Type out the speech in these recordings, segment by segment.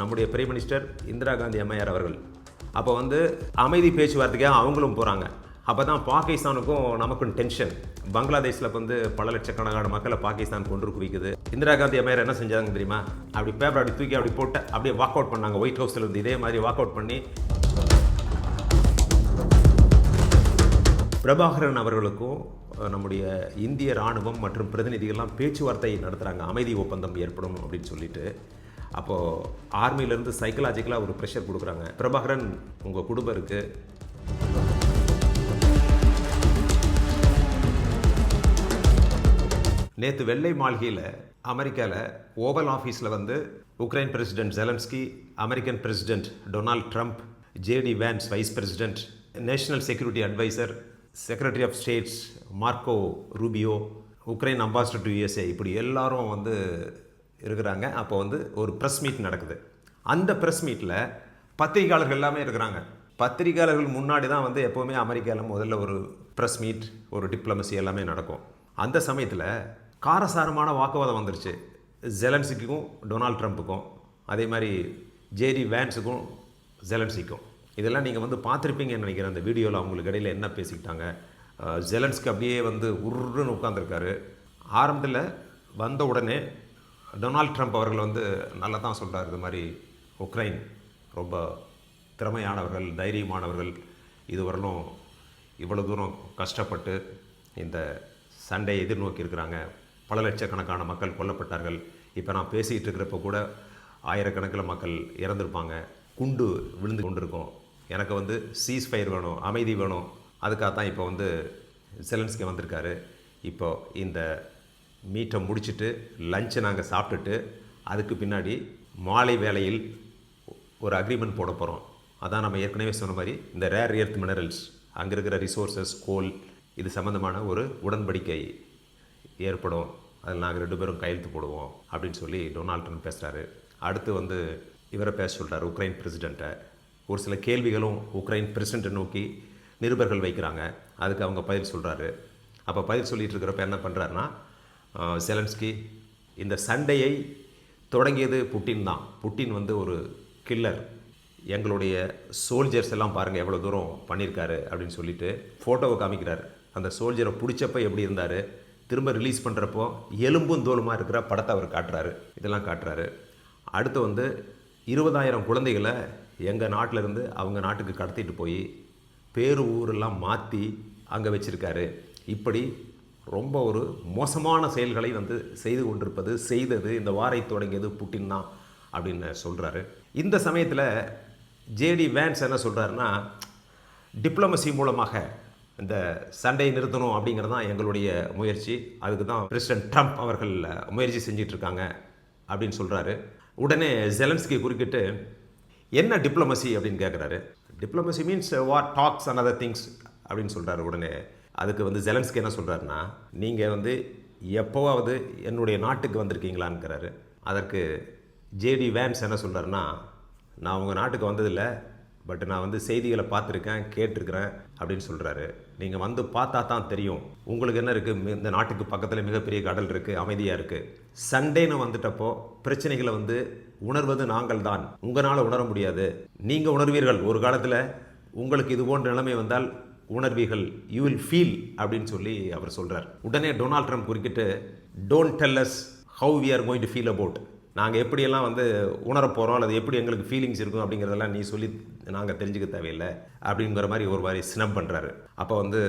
நம்முடைய prime minister Indira Gandhi அம்மையார் அவர்கள். அப்போ வந்து அமைதி பேச்சுவார்த்தைக்காக அவங்களும் போகிறாங்க அப்போ தான் பாகிஸ்தானுக்கும் நமக்கும் டென்ஷன் பங்களாதேஷில் வந்து பல லட்சக்கணக்கான மக்களை பாகிஸ்தான் கொண்டு குவிக்குது. இந்திரா காந்தி அம்மையார் என்ன செஞ்சாங்க தெரியுமா? அப்படி பேப்பர் அப்படி தூக்கி அப்படி போட்டு அப்படியே வாக் அவுட் பண்ணாங்க. ஒயிட் ஹவுஸில் இருந்து இதே மாதிரி வாக் அவுட் பண்ணி பிரபாகரன் அவர்களுக்கும் நம்முடைய இந்திய ராணுவம் மற்றும் பிரதிநிதிகள்லாம் பேச்சுவார்த்தை நடத்துகிறாங்க அமைதி ஒப்பந்தம் ஏற்படும் அப்படின்னு சொல்லிட்டு. அப்போது ஆர்மியிலேருந்து சைக்கலாஜிக்கலாக ஒரு ப்ரெஷர் கொடுக்குறாங்க. பிரபாகரன் உங்கள் குடும்பம் இருக்குது நேற்று வெள்ளை மாளிகையில் அமெரிக்காவில் ஓவல் ஆஃபீஸில் வந்து Ukraine president Zelensky American president Donald Trump JD Vance vice president national security adviser secretary of states Marco Rubio Ukraine ambassador to USA இப்படி எல்லாரும் வந்து இருக்கிறாங்க. அப்போ வந்து ஒரு ப்ரெஸ் மீட் நடக்குது. அந்த ப்ரெஸ் மீட்டில் பத்திரிகையாளர்கள் எல்லாமே இருக்கிறாங்க. பத்திரிகையாளர்கள் முன்னாடி தான் வந்து எப்போவுமே அமெரிக்காவில் முதல்ல ஒரு ப்ரெஸ் மீட் ஒரு டிப்ளமசி எல்லாமே நடக்கும். அந்த சமயத்தில் காரசாரமான வாக்குவாதம் வந்துருச்சு. ஜெலன்சிக்கும் டொனால்ட் ட்ரம்ப்புக்கும் அதே மாதிரி ஜேடி வேன்ஸுக்கும் ஜெலன்சிக்கும் இதெல்லாம் நீங்கள் வந்து பார்த்துருப்பீங்கன்னு நினைக்கிறேன். அந்த வீடியோவில் அவங்களுக்கு இடையில என்ன பேசிக்கிட்டாங்க. ஜெலன்ஸ்க்கு அப்படியே வந்து உருன்னு உட்காந்துருக்காரு ஆரம்பத்தில் வந்த உடனே டொனால்ட் ட்ரம்ப் அவர்கள் வந்து நல்லா தான் சொல்கிறார் இது மாதிரி உக்ரைன் ரொம்ப திறமையானவர்கள் தைரியமானவர்கள். இதுவரையிலும் இவ்வளோ தூரம் கஷ்டப்பட்டு இந்த சண்டையை எதிர்நோக்கி இருக்கிறாங்க. பல லட்சக்கணக்கான மக்கள் கொல்லப்பட்டார்கள். இப்போ நான் பேசிகிட்டு இருக்கிறப்ப கூட ஆயிரக்கணக்கில் மக்கள் இறந்துருப்பாங்க. குண்டு விழுந்து கொண்டிருக்கோம். எனக்கு வந்து சீஸ் ஃபயர் வேணும் அமைதி வேணும். அதுக்காக தான் இப்போ வந்து செலன்ஸ்கி வந்திருக்காரு. இப்போ இந்த மீட்டை முடிச்சுட்டு லஞ்சை நாங்கள் சாப்பிட்டுட்டு அதுக்கு பின்னாடி மாலை வேளையில் ஒரு அக்ரிமெண்ட் போட போகிறோம் அதான் நம்ம ஏற்கனவே சொன்ன மாதிரி இந்த ரேர் எர்த் மினரல்ஸ் அங்கே இருக்கிற ரிசோர்சஸ் கோல் இது சம்மந்தமான ஒரு உடன்படிக்கை ஏற்படும். அதில் நாங்கள் ரெண்டு பேரும் கையெழுத்து போடுவோம் அப்படின்னு சொல்லி டொனால்ட் ட்ரம்ப் பேசுகிறாரு அடுத்து வந்து இவரை பேச சொல்கிறார் உக்ரைன் பிரசிடெண்ட்டை ஒரு சில கேள்விகளும் உக்ரைன் பிரசிடெண்ட்டை நோக்கி நிருபர்கள் வைக்கிறாங்க. அதுக்கு அவங்க பதில் சொல்கிறாரு அப்போ பதில் சொல்லிட்டு இருக்கிறப்ப என்ன பண்ணுறாருன்னா செலன்ஸ்கி இந்த சண்டையை தொடங்கியது புட்டின் தான். புட்டின் வந்து ஒரு கில்லர் எங்களுடைய சோல்ஜர்ஸ் எல்லாம் பாருங்கள் எவ்வளோ தூரம் பண்ணியிருக்காரு அப்படின்னு சொல்லிட்டு ஃபோட்டோவை காமிக்கிறார். அந்த சோல்ஜரை பிடிச்சப்ப எப்படி இருந்தார் திரும்ப ரிலீஸ் பண்ணுறப்போ எலும்பும் தோலுமாக இருக்கிற படத்தை அவர் காட்டுறாரு. இதெல்லாம் காட்டுறாரு. அடுத்து வந்து இருபதாயிரம் குழந்தைகளை எங்கள் நாட்டிலேருந்து அவங்க நாட்டுக்கு கடத்திட்டு போய் பேரு ஊரெல்லாம் மாற்றி அங்கே வச்சுருக்காரு. இப்படி ரொம்ப ஒரு மோசமான செயல்களை வந்து செய்து கொண்டிருப்பது செய்தது இந்த வாரை தொடங்கியது புட்டின் தான் அப்படின்னு சொல்கிறாரு இந்த சமயத்தில் ஜேடி வேன்ஸ் என்ன சொல்கிறாருன்னா டிப்ளமசி மூலமாக இந்த சண்டையை நிறுத்தணும் அப்படிங்கிறது தான் எங்களுடைய முயற்சி. அதுக்கு தான் பிரசிடென்ட் ட்ரம்ப் அவர்கள் முயற்சி செஞ்சிட்ருக்காங்க அப்படின்னு சொல்கிறாரு உடனே ஜெலன்ஸ்கி குறுக்கிட்டு என்ன டிப்ளமசி அப்படின்னு கேட்குறாரு diplomacy means what talks and other things அப்படின்னு சொல்கிறாரு உடனே. அதுக்கு வந்து ஜெலன்ஸ்கி என்ன சொல்கிறாருன்னா நீங்கள் வந்து எப்போவாவது என்னுடைய நாட்டுக்கு வந்திருக்கீங்களான்ங்கிறாரு அதற்கு ஜேடி வேன்ஸ் என்ன சொல்கிறாருன்னா நான் உங்கள் நாட்டுக்கு வந்ததில்லை பட் நான் வந்து செய்திகளை பார்த்துருக்கேன் கேட்டிருக்கிறேன் அப்படின்னு சொல்கிறாரு நீங்கள் வந்து பார்த்தா தான் தெரியும் உங்களுக்கு என்ன இருக்குது இந்த நாட்டுக்கு பக்கத்தில் மிகப்பெரிய கடல் இருக்குது அமைதியாக இருக்குது சண்டேன்னு வந்துட்டப்போ பிரச்சனைகளை வந்து உணர்வது நாங்கள் தான். உங்களால் உணர முடியாது. நீங்கள் உணர்வீர்கள். ஒரு காலத்தில் உங்களுக்கு இது போன்ற நிலைமை வந்தால் உணர்வீர்கள் யூ வில் ஃபீல் அப்படின்னு சொல்லி அவர் சொல்கிறார் உடனே டொனால்ட் ட்ரம்ப் குறுக்கிட்டு don't tell us how we are going to feel about நாங்கள் எப்படியெல்லாம் வந்து உணர போகிறோம் அல்லது எப்படி எங்களுக்கு ஃபீலிங்ஸ் இருக்கும் அப்படிங்கிறதெல்லாம் நீ சொல்லி நாங்கள் தெரிஞ்சுக்க தேவையில்லை அப்படிங்கிற மாதிரி ஒரு மாதிரி ஸ்னப் பண்ணுறாரு அப்போ வந்து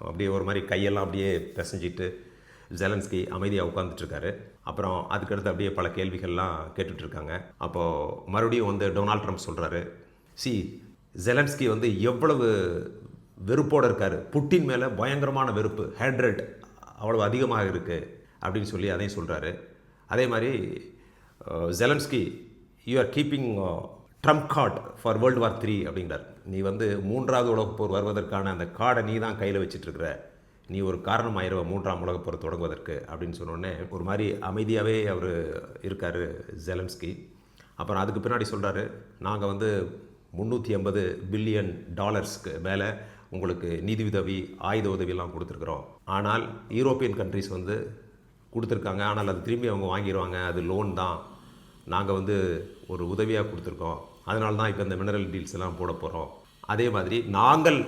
அப்படியே ஒரு மாதிரி கையெல்லாம் அப்படியே பிசைஞ்சிட்டு ஜெலன்ஸ்கி அமைதியாக உட்காந்துட்ருக்காரு அப்புறம் அதுக்கடுத்து அப்படியே பல கேள்விகள்லாம் கேட்டுட்ருக்காங்க அப்போது மறுபடியும் வந்து டொனால்ட் ட்ரம்ப் சொல்கிறாரு சி ஜெலன்ஸ்கி வந்து எவ்வளவு வெறுப்போடு இருக்கார். புட்டின் மேலே பயங்கரமான வெறுப்பு. ஹேட்ரட் அவ்வளோ அதிகமாக இருக்குது அப்படின்னு சொல்லி அதையும் சொல்கிறாரு அதே மாதிரி Zelensky you are keeping trump card for world war three அப்படிங்கிறார். நீ வந்து மூன்றாவது உலகப் போர் வருவதற்கான அந்த கார்டை நீ தான் கையில் வச்சிட்ருக்கிற நீ ஒரு காரணம் ஆயிரவ மூன்றாம் உலகப் போர் தொடங்குவதற்கு அப்படின்னு சொன்னோடனே ஒரு மாதிரி அமைதியாகவே அவர் இருக்கார் ஜெலன்ஸ்கி அப்புறம் அதுக்கு பின்னாடி சொல்கிறாரு நாங்கள் வந்து முந்நூற்றி ஐம்பது பில்லியன் டாலர்ஸ்க்கு மேலே உங்களுக்கு நிதி உதவி ஆயுத உதவியெல்லாம் கொடுத்துருக்குறோம். ஆனால் யூரோப்பியன் கண்ட்ரிஸ் வந்து கொடுத்துருக்காங்க. ஆனால் அது திரும்பி அவங்க வாங்கிடுவாங்க அது லோன் தான். நாங்கள் வந்து ஒரு உதவியாக கொடுத்துருக்கோம். அதனால தான் இப்போ இந்த மினரல் டீல்ஸ் எல்லாம் போட போகிறோம் அதே மாதிரி நாங்கள்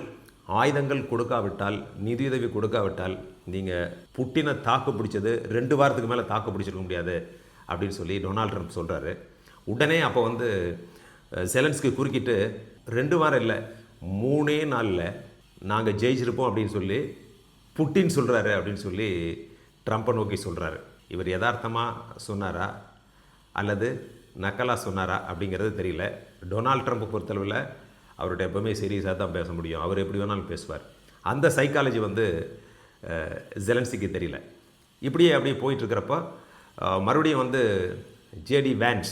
ஆயுதங்கள் கொடுக்காவிட்டால் நிதியுதவி கொடுக்காவிட்டால் நீங்கள் புட்டினை தாக்கு பிடிச்சது ரெண்டு வாரத்துக்கு மேலே தாக்கு பிடிச்சிருக்க முடியாது அப்படின்னு சொல்லி டொனால்ட் ட்ரம்ப் சொல்கிறாரு உடனே அப்போ வந்து செலன்ஸ்க்கு குறுக்கிட்டு ரெண்டு வாரம் இல்லை மூணே நாளில் நாங்கள் ஜெயிச்சிருப்போம் அப்படின்னு சொல்லி புட்டின் சொல்கிறாரு அப்படின்னு சொல்லி ட்ரம்ப்பை நோக்கி சொல்கிறாரு இவர் யதார்த்தமாக சொன்னாரா? அல்லது நக்கலாக சொன்னாரா? அப்படிங்கிறது தெரியல. டொனால்ட் ட்ரம்ப்பை பொறுத்தளவில் அவர்கிட்ட எப்பவுமே சீரியஸாக தான் பேச முடியும். அவர் எப்படி வேணாலும் பேசுவார். அந்த சைக்காலஜி வந்து ஜெலன்சிக்கு தெரியல. இப்படியே அப்படியே போயிட்டுருக்கிறப்போ மறுபடியும் வந்து JD Vance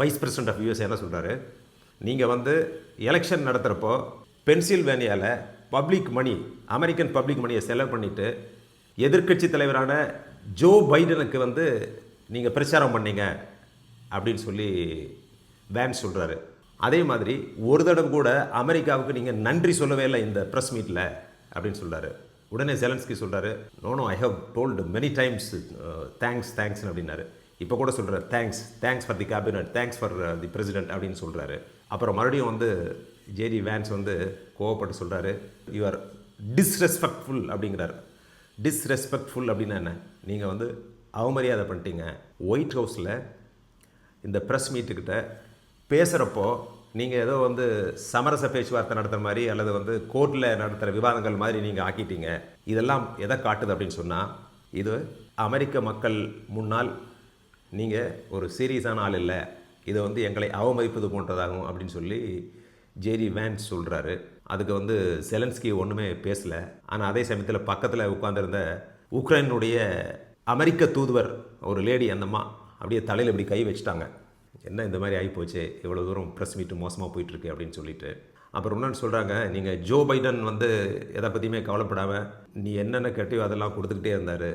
vice president of US என்ன சொல்கிறாரு நீங்கள் வந்து எலெக்ஷன் நடத்துகிறப்போ பென்சில்வேனியாவில் பப்ளிக் மணி அமெரிக்கன் பப்ளிக் மணியை செலவு பண்ணிவிட்டு எதிர்க்கட்சி தலைவரான ஜோ பைடனுக்கு வந்து நீங்கள் பிரச்சாரம் பண்ணீங்க அப்படின்னு சொல்லி வேன் சொல்கிறாரு அதே மாதிரி ஒரு தடவை கூட அமெரிக்காவுக்கு நீங்கள் நன்றி சொல்லவே இல்லை இந்த ப்ரெஸ் மீட்டில் அப்படின்னு சொல்கிறாரு உடனே செலன்ஸ்கி சொல்கிறாரு no no I have told many times thanks thanks அப்படின்னாரு. இப்போ கூட சொல்கிறார் thanks thanks for the cabinet thanks for the president அப்படின்னு சொல்கிறாரு அப்புறம் மறுபடியும் வந்து ஜேடி வேன்ஸ் வந்து கோவப்பட்டு சொல்கிறாரு யூ ஆர் டிஸ்ரெஸ்பெக்ட்ஃபுல் அப்படிங்கிறார். டிஸ்ரெஸ்பெக்ட்ஃபுல் அப்படின்னா என்ன? நீங்கள் வந்து அவமரியாதை பண்ணிட்டீங்க. ஒயிட் ஹவுஸில் இந்த ப்ரெஸ் மீட்டுக்கிட்ட பேசுகிறப்போ நீங்கள் ஏதோ வந்து சமரச பேச்சுவார்த்தை நடத்துகிற மாதிரி அல்லது வந்து கோர்ட்டில் நடத்துகிற விவாதங்கள் மாதிரி நீங்கள் ஆக்கிட்டீங்க. இதெல்லாம் எதை காட்டுது அப்படின்னு சொன்னால் இது அமெரிக்க மக்கள் முன்னால் நீங்கள் ஒரு சீரியஸான ஆள் இல்லை. இது வந்து எங்களை அவமதிப்பது போன்றதாகும் அப்படின்னு சொல்லி ஜேரி வேன்ஸ் சொல்கிறாரு அதுக்கு வந்து செலன்ஸ்கி ஒன்றுமே பேசலை. ஆனால் அதே சமயத்தில் பக்கத்தில் உட்காந்துருந்த உக்ரைனுடைய அமெரிக்க தூதுவர் ஒரு லேடி அந்தம்மா அப்படியே தலையில் இப்படி கை வச்சுட்டாங்க. என்ன இந்த மாதிரி ஆகிப்போச்சு இவ்வளோ தூரம் ப்ரெஸ் மீட்டு மோசமாக போயிட்டுருக்கு அப்படின்னு சொல்லிட்டு. அப்புறம் இன்னொன்று சொல்கிறாங்க நீங்கள் ஜோ பைடன் வந்து எதை பற்றியுமே கவலைப்படாமல் நீ என்னென்ன கட்டியோ அதெல்லாம் கொடுத்துக்கிட்டே இருந்தார்.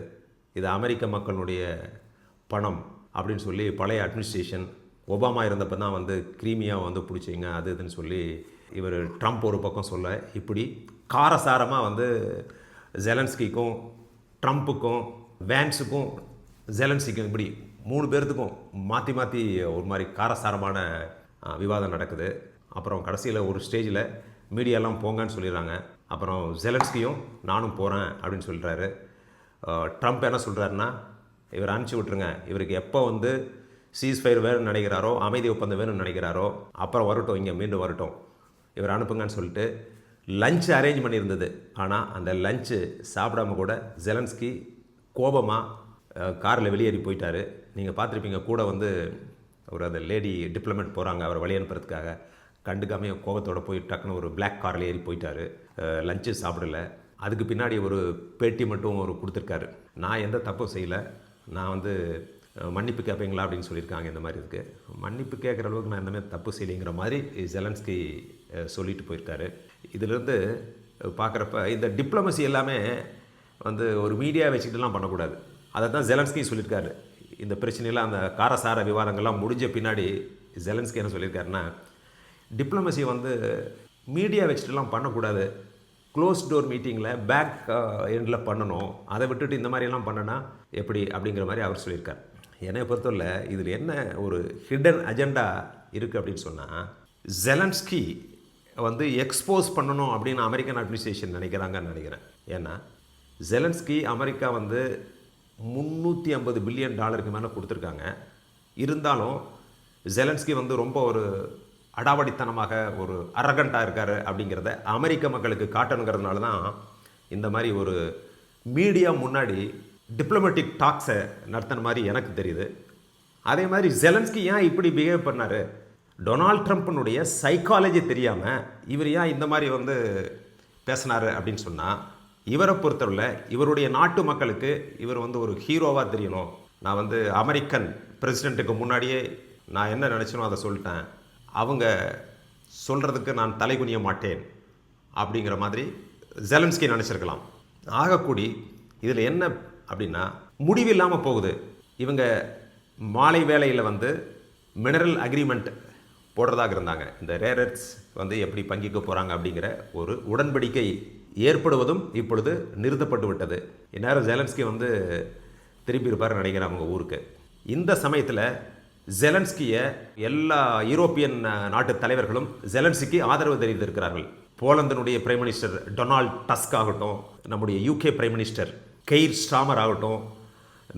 இது அமெரிக்க மக்களுடைய பணம் அப்படின்னு சொல்லி பழைய அட்மினிஸ்ட்ரேஷன் ஒபாமா இருந்தப்போ தான் வந்து கிரீமியாக வந்து பிடிச்சிங்க அது இதுன்னு சொல்லி இவர் ட்ரம்ப் ஒரு பக்கம் சொல்ல இப்படி காரசாரமாக வந்து ஜெலன்ஸ்கிக்கும் ட்ரம்ப்புக்கும் வேன்ஸுக்கும் ஜெலன்ஸ்கிக்கும் இப்படி மூணு பேர்த்துக்கும் மாற்றி மாற்றி ஒரு மாதிரி காரசாரமான விவாதம் நடக்குது. அப்புறம் கடைசியில் ஒரு ஸ்டேஜில் மீடியாலாம் போங்கன்னு சொல்லிடுறாங்க. அப்புறம் ஜெலன்ஸ்கியும் நானும் போகிறேன் அப்படின்னு சொல்கிறாரு ட்ரம்ப் என்ன சொல்கிறாருன்னா இவர் அனுப்பிச்சி விட்ருங்க இவருக்கு எப்போ வந்து சீஸ் ஃபயர் வேணும்னு நினைக்கிறாரோ அமைதி ஒப்பந்தம் வேணும்னு நினைக்கிறாரோ அப்புறம் வரட்டும் இங்கே மீண்டும் வரட்டும். இவர் அனுப்புங்கன்னு சொல்லிட்டு லஞ்ச் அரேஞ்ச் பண்ணியிருந்தது. ஆனால் அந்த லஞ்சு சாப்பிடாம கூட ஜெலன்ஸ்கி கோபமாக காரில் வெளியேறி போயிட்டார். நீங்கள் பார்த்துருப்பீங்க கூட வந்து ஒரு அந்த லேடி டிப்ளமேட் போகிறாங்க அவரை வழி அனுப்புறதுக்காக. கண்டுக்காம கோபத்தோட போய் டக்குன்னு ஒரு பிளாக் காரில் ஏறி போயிட்டாரு. லஞ்சு சாப்பிடல. அதுக்கு பின்னாடி ஒரு பேட்டி மட்டும் ஒரு கொடுத்துருக்காரு. நான் எந்த தப்பும் செய்யலை. நான் வந்து மன்னிப்பு கேட்பீங்களா அப்படின்னு சொல்லியிருக்காங்க இந்த மாதிரி இருக்குது மன்னிப்பு கேட்குற அளவுக்கு நான் இந்தமாதிரி தப்பு செய்யலைங்கிற மாதிரி ஜெலன்ஸ்கி சொல்லிட்டு போயிருக்காரு. இதிலிருந்து பார்க்குறப்ப இந்த டிப்ளமசி எல்லாமே வந்து ஒரு மீடியா வச்சுக்கிட்டுலாம் பண்ணக்கூடாது. அதை தான் ஜெலன்ஸ்கி சொல்லியிருக்காரு. இந்த பிரச்சனையெல்லாம் அந்த காரசார விவாதங்கள்லாம் முடிஞ்ச பின்னாடி ஜெலன்ஸ்கி என்ன சொல்லியிருக்காருன்னா டிப்ளமசி வந்து மீடியா வச்சுட்டுலாம் பண்ணக்கூடாது. க்ளோஸ் டோர் மீட்டிங்கில் பேக் எண்டில் பண்ணணும். அதை விட்டுட்டு இந்த மாதிரியெல்லாம் பண்ணனா எப்படி அப்படிங்கிற மாதிரி அவர் சொல்லியிருக்கார். என்னை பொறுத்தவரை இதில் என்ன ஒரு ஹிடன் அஜெண்டா இருக்குது அப்படின்னு சொன்னால் ஜெலன்ஸ்கி வந்து எக்ஸ்போஸ் பண்ணணும் அப்படின்னு அமெரிக்கன் அட்மினிஸ்ட்ரேஷன் நினைக்கிறாங்கன்னு நினைக்கிறேன். ஏன்னா ஜெலன்ஸ்கி அமெரிக்கா வந்து முந்நூற்றி ஐம்பது பில்லியன் டாலருக்கு மேலே கொடுத்துருக்காங்க. இருந்தாலும் ஜெலன்ஸ்கி வந்து ரொம்ப ஒரு அடாவடித்தனமாக ஒரு அரகண்டாக இருக்கார் அப்படிங்கிறத அமெரிக்க மக்களுக்கு காட்டணுங்கிறதுனால தான் இந்த மாதிரி ஒரு மீடியா முன்னாடி டிப்ளமேட்டிக் டாக்ஸை நடத்தின மாதிரி எனக்கு தெரியுது. அதே மாதிரி ஜெலன்ஸ்கி ஏன் இப்படி பிஹேவ் பண்ணார்? டொனால்ட் ட்ரம்ப்பினுடைய சைக்காலஜி தெரியாமல் இவர் ஏன் இந்த மாதிரி வந்து பேசினார் அப்படின்னு சொன்னால் இவரை பொறுத்தவரையில் இவருடைய நாட்டு மக்களுக்கு இவர் வந்து ஒரு ஹீரோவாக தெரியணும். நான் வந்து அமெரிக்கன் பிரசிடெண்ட்டுக்கு முன்னாடியே நான் என்ன நினச்சனோ அதை சொல்லிட்டேன். அவங்க சொல்கிறதுக்கு நான் தலைகுனிய மாட்டேன் அப்படிங்கிற மாதிரி ஜெலன்ஸ்கி நினச்சிருக்கலாம். ஆகக்கூடி இதில் என்ன அப்படின்னா முடிவில்லாமல் போகுது. இவங்க மாலை வேலையில் வந்து மினரல் அக்ரிமெண்ட் போடுறதாக இருந்தாங்க. இந்த ரேரட்ஸ் வந்து எப்படி பங்கிக்க போகிறாங்க அப்படிங்கிற ஒரு உடன்படிக்கை ஏற்படுவதும் இப்பொழுது நிறுத்தப்பட்டு விட்டது. இந்நேரம் ஜெலன்ஸ்கி வந்து திரும்பி இருப்பார் நினைக்கிறேன் அவங்க ஊருக்கு. இந்த சமயத்தில் ஜெலன்ஸ்கியை எல்லா யூரோப்பியன் நாட்டு தலைவர்களும் ஜெலன்ஸ்கிக்கு ஆதரவு தெரிவித்திருக்கிறார்கள். போலந்தினுடைய பிரைம் மினிஸ்டர் டொனால்ட் டஸ்க் ஆகட்டும் நம்முடைய UK prime minister Keir Starmer ஆகட்டும்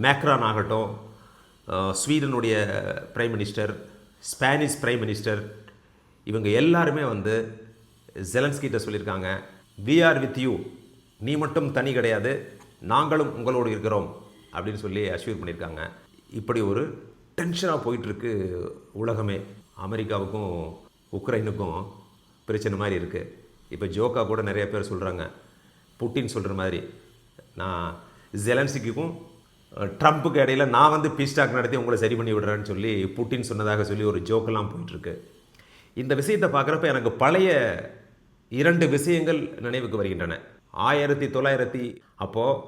மேக்ரான் ஆகட்டும் ஸ்வீடனுடைய prime minister Spanish prime minister இவங்க எல்லாருமே வந்து ஜெலன்ஸ்கிட்ட சொல்லியிருக்காங்க வி ஆர் வித் யூ நீ மட்டும் தனி கிடையாது. நாங்களும் உங்களோடு இருக்கிறோம். அப்படின்னு சொல்லி அஷ்யூர் பண்ணியிருக்காங்க. இப்படி ஒரு டென்ஷனாக போயிட்டுருக்கு உலகமே. அமெரிக்காவுக்கும் உக்ரைனுக்கும் பிரச்சனை மாதிரி இருக்குது இப்போ ஜோக்கா கூட நிறைய பேர் சொல்கிறாங்க புட்டின் சொல்கிற மாதிரி. நான் ஜெலன்ஸ்கிக்கும் ட்ரம்ப்புக்கு இடையில நான் வந்து பீஸ்டாக் நடத்தி உங்களை சரி பண்ணி விடுறேன்னு சொல்லி புட்டின் சொன்னதாக சொல்லி ஒரு ஜோக்கெல்லாம் போயிட்டுருக்கு. இந்த விஷயத்தை பார்க்குறப்ப எனக்கு பழைய இரண்டு விஷயங்கள் நினைவுக்கு வருகின்றன. ஆயிரத்தி தொள்ளாயிரத்தி அப்போது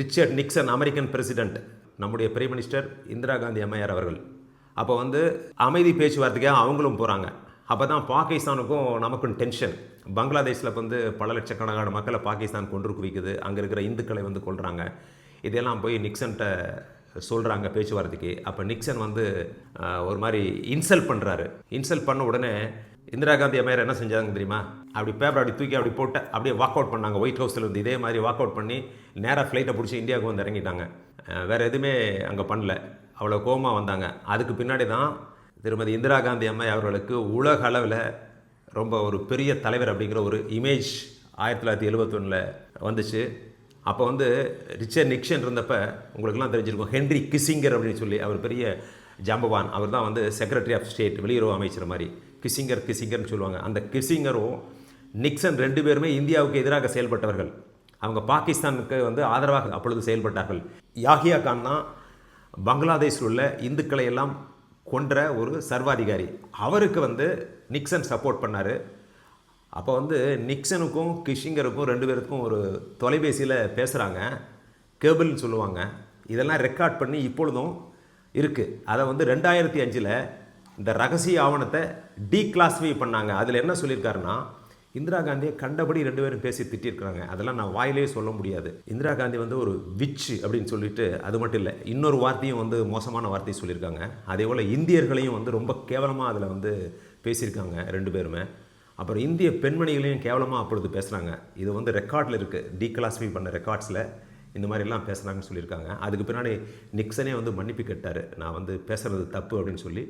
ரிச்சர்ட் நிக்சன் அமெரிக்கன் பிரசிடெண்ட் நம்முடைய பிரைம் மினிஸ்டர் இந்திரா காந்தி அம்மையார் அவர்கள். அப்போ வந்து அமைதி பேச்சுவார்த்தைக்காக அவங்களும் போகிறாங்க அப்போ தான் பாகிஸ்தானுக்கும் நமக்கும் டென்ஷன் பங்களாதேஷில் வந்து பல லட்சக்கணக்கான மக்களை பாகிஸ்தான் கொன்று குவிக்குது அங்கே இருக்கிற இந்துக்களை வந்து கொள்கிறாங்க இதெல்லாம் போய் நிக்சன்ட்ட சொல்கிறாங்க பேச்சுவார்த்தைக்கு. அப்போ நிக்சன் வந்து ஒரு மாதிரி இன்சல்ட் பண்ணுறாரு இன்சல்ட் பண்ண உடனே இந்திரா காந்தி அம்மையார் என்ன செஞ்சாங்க தெரியுமா? அப்படி பேப்பர் அப்படி தூக்கி அப்படி போட்டு அப்படியே வாக் அவுட் பண்ணாங்க. ஒயிட் ஹவுஸில் இருந்து இதே மாதிரி வாக் அவுட் பண்ணி நேராக ஃப்ளைட்டை பிடிச்சி இந்தியாவுக்கு வந்து இறங்கிட்டாங்க. வேறு எதுவுமே அங்கே பண்ணல. அவ்வளோ கோமா வந்தாங்க. அதுக்கு பின்னாடி தான் திருமதி இந்திரா காந்தி அம்மை அவர்களுக்கு உலக அளவில் ரொம்ப ஒரு பெரிய தலைவர் அப்படிங்கிற ஒரு இமேஜ் ஆயிரத்தி தொள்ளாயிரத்தி எழுபத்தொன்னில் வந்துச்சு. அப்போ வந்து ரிச்சர்ட் நிக்சன் இருந்தப்போ உங்களுக்கெல்லாம் தெரிஞ்சிருக்கும் ஹென்ரி கிசிங்கர் அப்படின்னு சொல்லி அவர் பெரிய ஜாம்பவான். அவர் தான் வந்து செக்ரட்டரி ஆஃப் ஸ்டேட் வெளியுறவு அமைச்சர் மாதிரி. கிசிங்கர் கிசிங்கர்னு சொல்லுவாங்க. அந்த கிசிங்கரும் நிக்சன் ரெண்டு பேருமே இந்தியாவுக்கு எதிராக செயல்பட்டவர்கள். அவங்க பாகிஸ்தானுக்கு வந்து ஆதரவாக அப்பொழுது செயல்பட்டார்கள். யாஹியா கான் தான் பங்களாதேஷில் உள்ள இந்துக்களை எல்லாம் கொன்ற ஒரு சர்வாதிகாரி. அவருக்கு வந்து நிக்சன் சப்போர்ட் பண்ணார். அப்போ வந்து நிக்சனுக்கும் கிஷிங்கருக்கும் ரெண்டு பேருக்கும் ஒரு தொலைபேசியில் பேசுகிறாங்க கேபிள்னு சொல்லுவாங்க. இதெல்லாம் ரெக்கார்ட் பண்ணி இப்பொழுதும் இருக்குது அதை வந்து ரெண்டாயிரத்தி அஞ்சில் இந்த ரகசிய ஆவணத்தை டீக்ளாஸிஃபை பண்ணாங்க. அதில் என்ன சொல்லியிருக்காருன்னா இந்திரா காந்தியை கண்டபடி ரெண்டு பேரும் பேசி திட்டிருக்கிறாங்க. அதெல்லாம் நான் வாயிலே சொல்ல முடியாது. இந்திரா காந்தி வந்து ஒரு விச்சு அப்படின்னு சொல்லிட்டு அது மட்டும் இல்லை இன்னொரு வார்த்தையும் வந்து மோசமான வார்த்தையை சொல்லியிருக்காங்க. அதே போல் இந்தியர்களையும் வந்து ரொம்ப கேவலமாக அதில் வந்து பேசியிருக்காங்க ரெண்டு பேருமே. அப்புறம் இந்திய பெண்மணிகளையும் கேவலமாக அப்பொழுது பேசுகிறாங்க இது வந்து ரெக்கார்டில் இருக்குது டீக்ளாஸிஃபை பண்ண ரெக்கார்ட்ஸில் இந்த மாதிரிலாம் பேசுகிறாங்கன்னு சொல்லியிருக்காங்க. அதுக்கு பின்னாடி நிக்சனே வந்து மன்னிப்பு கேட்டார். நான் வந்து பேசுகிறது தப்பு அப்படின்னு சொல்லி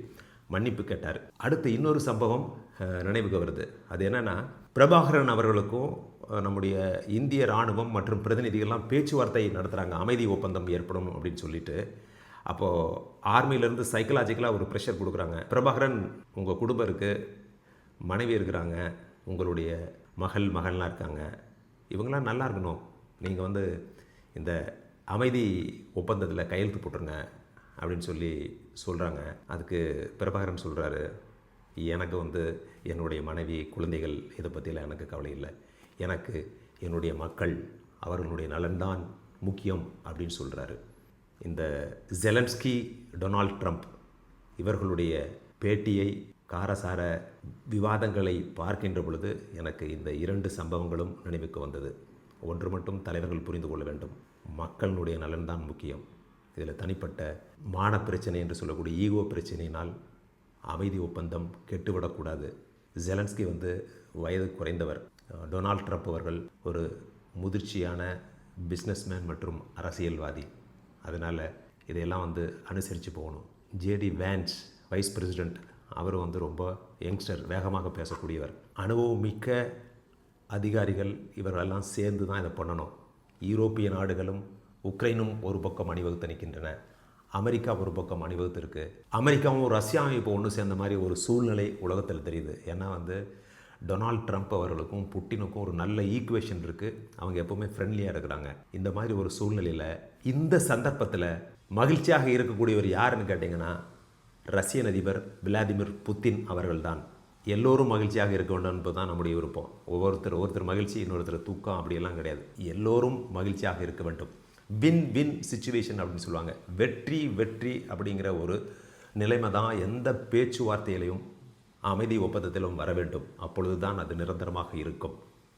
மன்னிப்பு கேட்டார். அடுத்து இன்னொரு சம்பவம் நினைவுக்கு வருது. அது என்னென்னா பிரபாகரன் அவர்களுக்கும் நம்முடைய இந்திய இராணுவம் மற்றும் பிரதிநிதிகள்லாம் பேச்சுவார்த்தை நடத்துகிறாங்க அமைதி ஒப்பந்தம் ஏற்படும் அப்படின்னு சொல்லிட்டு. அப்போது ஆர்மியிலேருந்து சைக்கலாஜிக்கலாக ஒரு ப்ரெஷர் கொடுக்குறாங்க. பிரபாகரன் உங்கள் குடும்பம் இருக்குது மனைவி இருக்கிறாங்க உங்களுடைய மகள் மகள்லாம் இருக்காங்க. இவங்களாம் நல்லா இருக்கணும். நீங்கள் வந்து இந்த அமைதி ஒப்பந்தத்தில் கையெழுத்து போட்டுருங்க அப்படின்னு சொல்லி சொல்கிறாங்க அதுக்கு பிரபாகரன் சொல்கிறாரு எனக்கு வந்து என்னுடைய மனைவி குழந்தைகள் இதை பற்றிலாம் எனக்கு கவலை இல்லை. எனக்கு என்னுடைய மக்கள் அவர்களுடைய நலன்தான் முக்கியம் அப்படின்னு சொல்கிறாரு இந்த ஜெலன்ஸ்கி டொனால்ட் ட்ரம்ப் இவர்களுடைய பேட்டியை காரசார விவாதங்களை பார்க்கின்ற பொழுது எனக்கு இந்த இரண்டு சம்பவங்களும் நினைவுக்கு வந்தது. ஒன்று மட்டும் தலைவர்கள் புரிந்து கொள்ள வேண்டும். மக்களுடைய நலன்தான் முக்கியம். இதில் தனிப்பட்ட மான பிரச்சனை என்று சொல்லக்கூடிய ஈகோ பிரச்சனையினால் அமைதி ஒப்பந்தம் கெட்டுவிடக்கூடாது. ஜெலன்ஸ்கி வந்து வயது குறைந்தவர். டொனால்ட் ட்ரம்ப் அவர்கள் ஒரு முதிர்ச்சியான பிஸ்னஸ்மேன் மற்றும் அரசியல்வாதி. அதனால் இதையெல்லாம் வந்து அனுசரித்து போகணும். ஜேடி வேன்ஸ் வைஸ் பிரசிடெண்ட் அவரும் வந்து ரொம்ப யங்ஸ்டர் வேகமாக பேசக்கூடியவர். அனுபவம் மிக்க அதிகாரிகள் இவர்களெல்லாம் சேர்ந்து தான் இதை பண்ணணும். யூரோப்பிய நாடுகளும் உக்ரைனும் ஒரு பக்கம் அணிவகுத்து நிற்கின்றன அமெரிக்கா ஒரு பக்கம் அணிவகுத்து அமெரிக்காவும் ரஷ்யாவும் இப்போ ஒன்று சேர்ந்த மாதிரி ஒரு சூழ்நிலை உலகத்தில் தெரியுது. ஏன்னா வந்து டொனால்ட் ட்ரம்ப் அவர்களுக்கும் புட்டினுக்கும் ஒரு நல்ல ஈக்குவேஷன் இருக்குது அவங்க எப்போவுமே ஃப்ரெண்ட்லியாக இருக்கிறாங்க. இந்த மாதிரி ஒரு சூழ்நிலையில் இந்த சந்தர்ப்பத்தில் மகிழ்ச்சியாக இருக்கக்கூடியவர் யாருன்னு கேட்டிங்கன்னா ரஷ்யன் அதிபர் விளாடிமிர் புத்தின் அவர்கள்தான். எல்லோரும் மகிழ்ச்சியாக இருக்க வேண்டும் என்பது தான் நம்முடைய விருப்பம். ஒவ்வொருத்தர் ஒருத்தர் மகிழ்ச்சி இன்னொருத்தர் தூக்கம் அப்படியெல்லாம் கிடையாது. எல்லோரும் மகிழ்ச்சியாக இருக்க வேண்டும். வின் வின் சுச்சுவேஷன் அப்படின்னு சொல்லுவாங்க. வெற்றி வெற்றி அப்படிங்கிற ஒரு நிலைமை தான் எந்த பேச்சுவார்த்தையிலையும் அமைதி ஒப்பந்தத்திலும் வர வேண்டும். அப்பொழுது தான் அது நிரந்தரமாக இருக்கும்.